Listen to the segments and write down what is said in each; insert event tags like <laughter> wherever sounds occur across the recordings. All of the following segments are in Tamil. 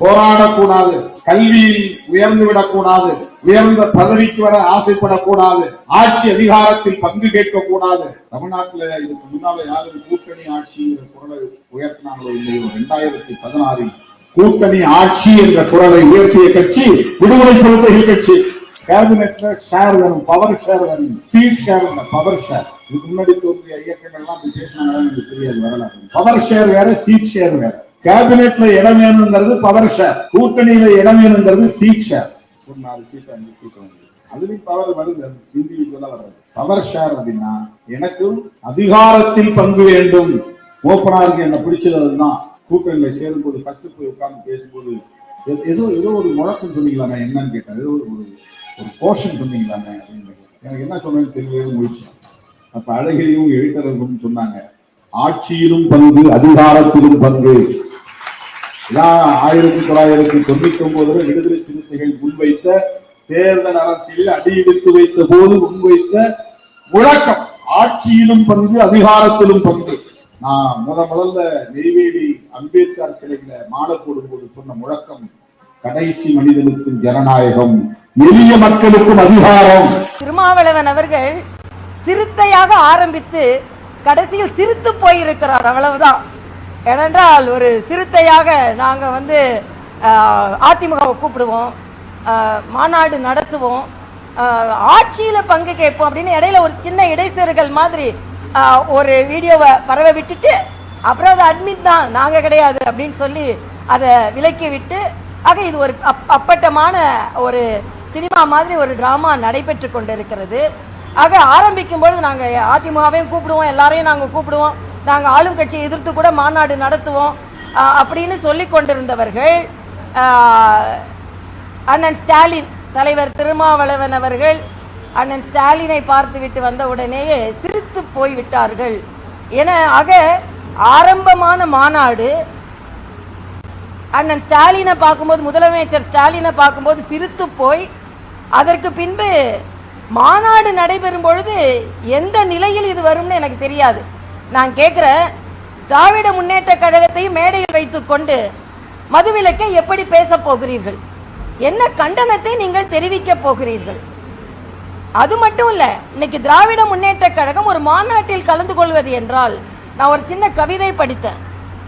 போராடக்கூடாது. கல்வியில் உயர்ந்து விடக்கூடாது. உயர்ந்த பதவிக்கு வர ஆசைப்படக்கூடாது. ஆட்சி அதிகாரத்தில் பங்கு கேட்கக்கூடாது. தமிழ்நாட்டுல இதுக்கு முன்னால யாரும் கூட்டணி ஆட்சிங்கிற குரலை உயர்த்தினாங்களோ இல்லையோ ரெண்டாயிரத்தி பதினாறில் கூட்டணி ஆட்சி என்ற குரலை உயர்த்திய கட்சி விடுதலை சிறுத்தைகள் கட்சி கேபினெட்ல ஷேர் வேணும் பவர் ஷேர் வேணும் சீட் ஷேர் பவர் ஷேர் இதுக்கு முன்னாடி தோன்றிய இயக்கங்கள்லாம் அப்படி பேசினாங்க எனக்கு தெரியாது வரலாறு. பவர் ஷேர் வேற சீட் ஷேர் வேற. கேபினெட்ல இடம் வேணுங்கிறது பவர் ஷேர் கூட்டணியில இடம் வேணுங்கிறது சீட் ஷேர் ஒரு நாலு சீட் அஞ்சு சீட் வந்து அதுலயும் பவர் வருது. இண்டிவிஜுவலா வருது. பவர் ஷேர் அப்படின்னா எனக்கும் அதிகாரத்தில் பங்கு வேண்டும். ஓப்பனாருக்கு என்ன பிடிச்சது அதுதான் கூட்டணியில சேரும்போது ஃபர்ஸ்ட் போய் உட்கார்ந்து பேசும்போது ஏதோ ஏதோ ஒரு முழக்கம் சொன்னீங்களாமே என்னன்னு கேட்டேன். ஏதோ ஒரு ஒரு- போர்ஷன் சொன்னீங்களாமே அப்படின்னு. எனக்கு என்ன சொன்னேன்னு தெரியவே முடிச்சு அப்ப அழகிரியும் எழுத்தரவும் சொன்னாங்க ஆட்சியிலும் பங்கு அதிகாரத்திலும் பங்கு. நான் ஆயிரத்தி தொள்ளாயிரத்தி தொண்ணூத்தி ஒன்பதுல விடுதலை சிறுத்தைகள் முன்வைத்த தேர்தல் அரசியலில் அடியெடுத்து வைத்த போது முன்வைத்த முழக்கம் ஆட்சியிலும் பங்கு அதிகாரத்திலும் பங்கு. நான் முத முதல்ல நெய்வேலி அம்பேத்கர் சிலையில மாலை போடும்போது சொன்ன முழக்கம் கடைசி மனிதனுக்கும் ஜனநாயகம் எளிய மக்களுக்கும் அதிகாரம். திருமாவளவன் அவர்கள் சிறுத்தையாக ஆரம்பித்து கடைசியில் சிரித்து போயிருக்கிறார் அவ்வளவுதான். ஏனென்றால் ஒரு சிறுத்தையாக நாங்கள் வந்து அதிமுகவை கூப்பிடுவோம் மாநாடு நடத்துவோம் ஆட்சியில் பங்கு கேட்போம் அப்படின்னு இடையில ஒரு சின்ன இடைச்செருகல் மாதிரி ஒரு வீடியோவை பரவ விட்டுட்டு அப்புறம் அது அட்மிட் தான் நாங்கள் கிடையாது அப்படின்னு சொல்லி அதை விலக்கி விட்டு ஆக இது ஒரு அப்- அப்பட்டமான ஒரு சினிமா மாதிரி ஒரு டிராமா நடைபெற்று கொண்டிருக்கிறது. ஆக ஆரம்பிக்கும் பொழுது நாங்கள் அதிமுகவையும் கூப்பிடுவோம் எல்லாரையும் நாங்கள் கூப்பிடுவோம். நாங்கள் ஆளும் கட்சியை எதிர்த்து கூட மாநாடு நடத்துவோம். அப்படின்னு சொல்லி கொண்டிருந்தவர்கள் அண்ணன் ஸ்டாலின் தலைவர் திருமாவளவன் அவர்கள் அண்ணன் ஸ்டாலினை பார்த்துவிட்டு வந்த உடனேயே சிரித்து போய்விட்டார்கள். என ஆக ஆரம்பமான மாநாடு அண்ணன் ஸ்டாலினை பார்க்கும்போது முதலமைச்சர் ஸ்டாலினை பார்க்கும்போது சிரித்து போய் அதற்கு பின்பு மாநாடு நடைபெறும் பொழுது எந்த நிலையில் இது வரும்னு எனக்கு தெரியாது. நான் கேட்குறேன் திராவிட முன்னேற்ற கழகத்தையும் மேடையில் வைத்துக்கொண்டு மதுவிலக்கை எப்படி பேசப் போகிறீர்கள்? என்ன கண்டனத்தை நீங்கள் தெரிவிக்க போகிறீர்கள்? அது மட்டும் இல்லை இன்னைக்கு திராவிட முன்னேற்ற கழகம் ஒரு மாநாட்டில் கலந்து கொள்வது என்றால் நான் ஒரு சின்ன கவிதை படித்தேன்.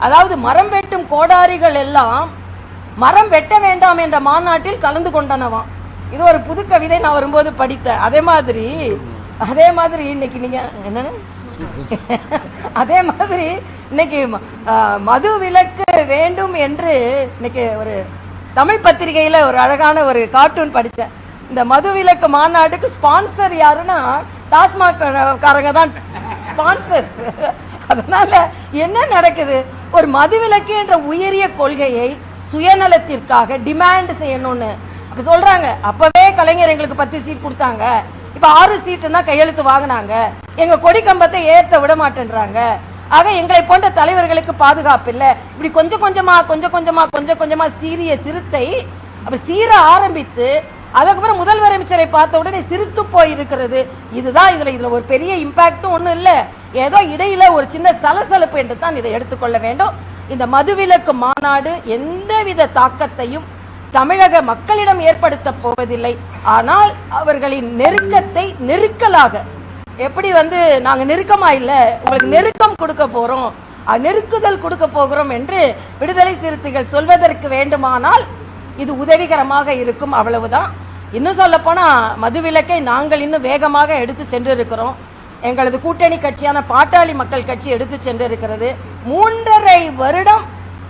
அதாவது மரம் வெட்டும் கோடாரிகள் எல்லாம் மரம் வெட்ட வேண்டாம் என்ற மாநாட்டில் கலந்து கொண்டனவாம். இது ஒரு புது கவிதை நான் வரும்போது படித்தேன். அதே மாதிரி அதே மாதிரி இன்னைக்கு நீங்க என்னன்னு <laughs> அதே மாதிரி இன்னைக்கு மது விலக்கு வேண்டும் என்று இன்னைக்கு ஒரு தமிழ் பத்திரிகையில் ஒரு அழகான ஒரு கார்ட்டூன் படித்தேன் இந்த மது விலக்கு மாநாட்டுக்கு ஸ்பான்சர் யாருன்னா டாஸ்மாக் காரங்க தான். ஸ்பான்சர்ஸ். அதனால என்ன நடக்குது? ஒரு மதுவிலக்கு என்ற உயரிய கொள்கையை சுயநலத்திற்காக டிமாண்ட் செய்யணும்னு. அப்போ சொல்கிறாங்க அப்போவே கலைஞர் எங்களுக்கு பத்து சீட் கொடுத்தாங்க. இப்போ ஆறு சீட்டு தான் கையெழுத்து வாங்கினாங்க. எங்க கொடி கம்பத்தை ஏற்ற விட மாட்டேன்றாங்க ஆக எங்களை போன்ற தலைவர்களுக்கு பாதுகாப்பு இல்லை இப்படி கொஞ்சம் கொஞ்சமா கொஞ்சம் கொஞ்சமா கொஞ்சம் கொஞ்சமா சீரிய சிறுத்தை அப்ப சீர ஆரம்பித்து அதுக்கப்புறம் முதல்வர் அமைச்சரை பார்த்த உடனே சிரித்து போய் இருக்கிறது இதுதான் இதுல இதுல ஒரு பெரிய இம்பாக்டும் ஒண்ணும் இல்லை. ஏதோ இடையில ஒரு சின்ன சலசலப்பு என்று தான் இதை எடுத்துக்கொள்ள வேண்டும். இந்த மதுவிலக்கு மாநாடு எந்தவித தாக்கத்தையும் தமிழக மக்களிடம் ஏற்படுத்த போவதில்லை. ஆனால் அவர்களின் நெருக்கத்தை நெருக்கலாக எப்படி வந்து நாங்க நெருக்கமா இல்லை உங்களுக்கு நெருக்கம் கொடுக்க போறோம் நெருக்குதல் கொடுக்க போகிறோம் என்று விடுதலை சிறுத்தைகள் சொல்வதற்கு வேண்டுமானால் இது உதவிகரமாக இருக்கும் அவ்வளவுதான். இன்னும் சொல்ல போனா மதுவிலக்கை நாங்கள் இன்னும் வேகமாக எடுத்து சென்றிருக்கிறோம். எங்களது கூட்டணி கட்சியான பாட்டாளி மக்கள் கட்சி எடுத்து சென்றிருக்கிறது. மூன்றரை வருட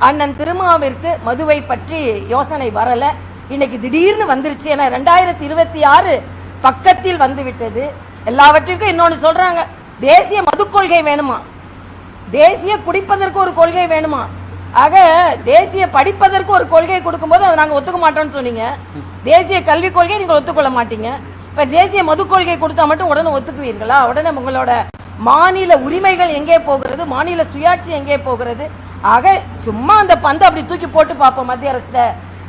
அண்ணன் திருமாவிற்கு மதுவை பற்றி யோசனை வரல. இன்னைக்கு திடீர்னு வந்துருச்சு. ஏன்னா ரெண்டாயிரத்தி இருபத்தி ஆறு பக்கத்தில் வந்து விட்டது. எல்லாவற்றிற்கும் இன்னொன்று சொல்றாங்க. தேசிய மது கொள்கை வேணுமா? தேசிய குடிப்பதற்கு ஒரு கொள்கை வேணுமா? ஆக தேசிய படிப்பதற்கு ஒரு கொள்கை கொடுக்கும்போது அதை நாங்கள் ஒத்துக்க மாட்டோம்னு சொன்னீங்க. தேசிய கல்விக் கொள்கை நீங்கள் ஒத்துக்கொள்ள மாட்டீங்க. இப்போ தேசிய மது கொள்கை கொடுத்தா மட்டும் உடனே ஒத்துக்குவீர்களா? உடனே உங்களோட மாநில உரிமைகள் எங்கே போகிறது? மாநில சுயாட்சி எங்கே போகிறது? ஆக சும்மா அந்த பந்தை அப்படி தூக்கி போட்டு பார்ப்போம் மத்திய அரசுல.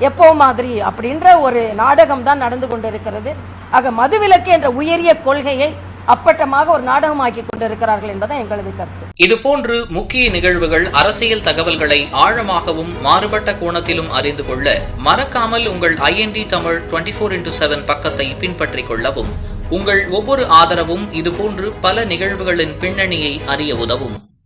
எப்போ மாதிரி அப்படின்ற ஒரு நாடகம் தான் நடந்து கொண்டிருக்கிறது. ஆக மதுவிலக்கு என்ற உயரிய கொள்கையை அப்பட்டமாக ஒரு நாடகமாக்கி கொண்டிருக்கிறார்கள் என்பதுதான் எங்களது கருத்து. இதுபோன்று முக்கிய நிகழ்வுகள் அரசியல் தகவல்களை ஆழமாகவும் மாறுபட்ட கோணத்திலும் அறிந்து கொள்ள மறக்காமல் உங்கள் IND Tamil twenty four into seven பக்கத்தை பின்பற்றிக் கொள்ளவும். உங்கள் ஒவ்வொரு ஆதரவும் இதுபோன்று பல நிகழ்வுகளின் பின்னணியை அறிய உதவும்.